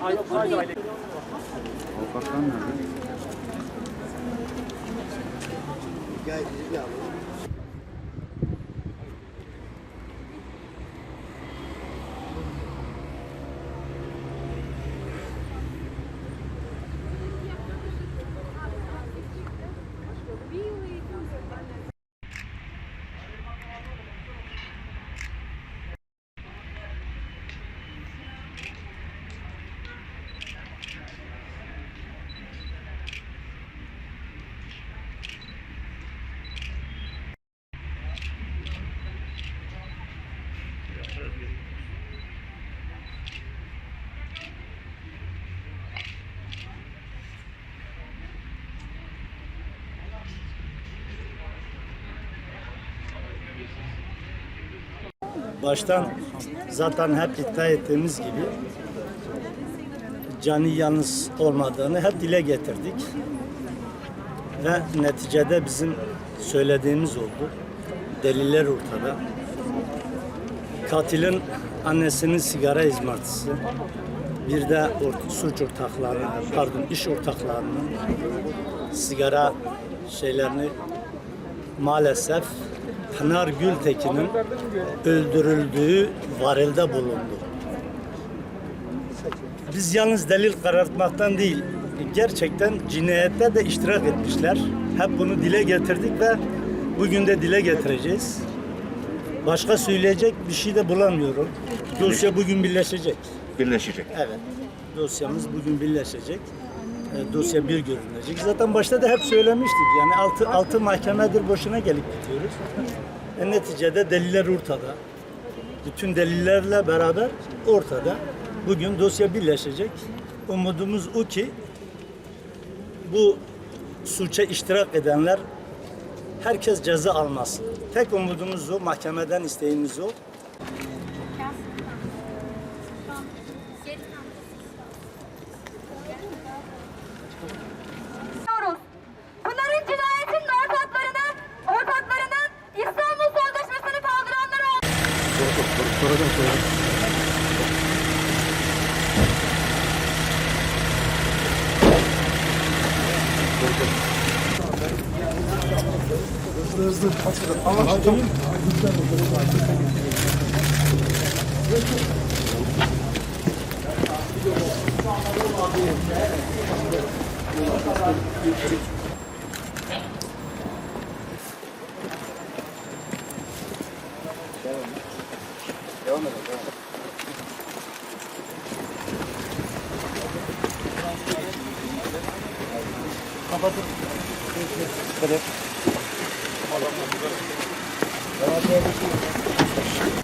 Avukatlar nerede? Baştan zaten hep iddia ettiğimiz gibi cani yalnız olmadığını hep dile getirdik. Ve neticede bizim söylediğimiz oldu. Deliller ortada. Katilin annesinin sigara izmartısı, bir de ort- suç ortakları, pardon iş ortaklarının sigara şeylerini maalesef Pınar Gültekin'in öldürüldüğü varilde bulundu. Biz yalnız delil karartmaktan değil, gerçekten cinayette de iştirak etmişler. Hep bunu dile getirdik ve bugün de dile getireceğiz. Başka söyleyecek bir şey de bulamıyorum. Dosya bugün birleşecek. Birleşecek. Evet. Dosyamız bugün birleşecek. E, dosya bir görünecek. Zaten başta da hep söylemiştik. Yani altı, altı mahkemedir boşuna gelip gidiyoruz. E, neticede deliller ortada. Bütün delillerle beraber ortada. Bugün dosya birleşecek. Umudumuz o ki bu suça iştirak edenler herkes ceza almasın. Tek umudumuz o, mahkemeden isteğimiz o. Bunların cinayetinin ortaklarını, ortaklarının İstanbul Sözleşmesi'ni kaldıranlar oldu. Soracağım, soracağım. Hızlı hızlı. Ama şey değil mi? Devam edelim. Devam edelim. Kapatın. Dikkat et. Adamlar burada. Devam edelim.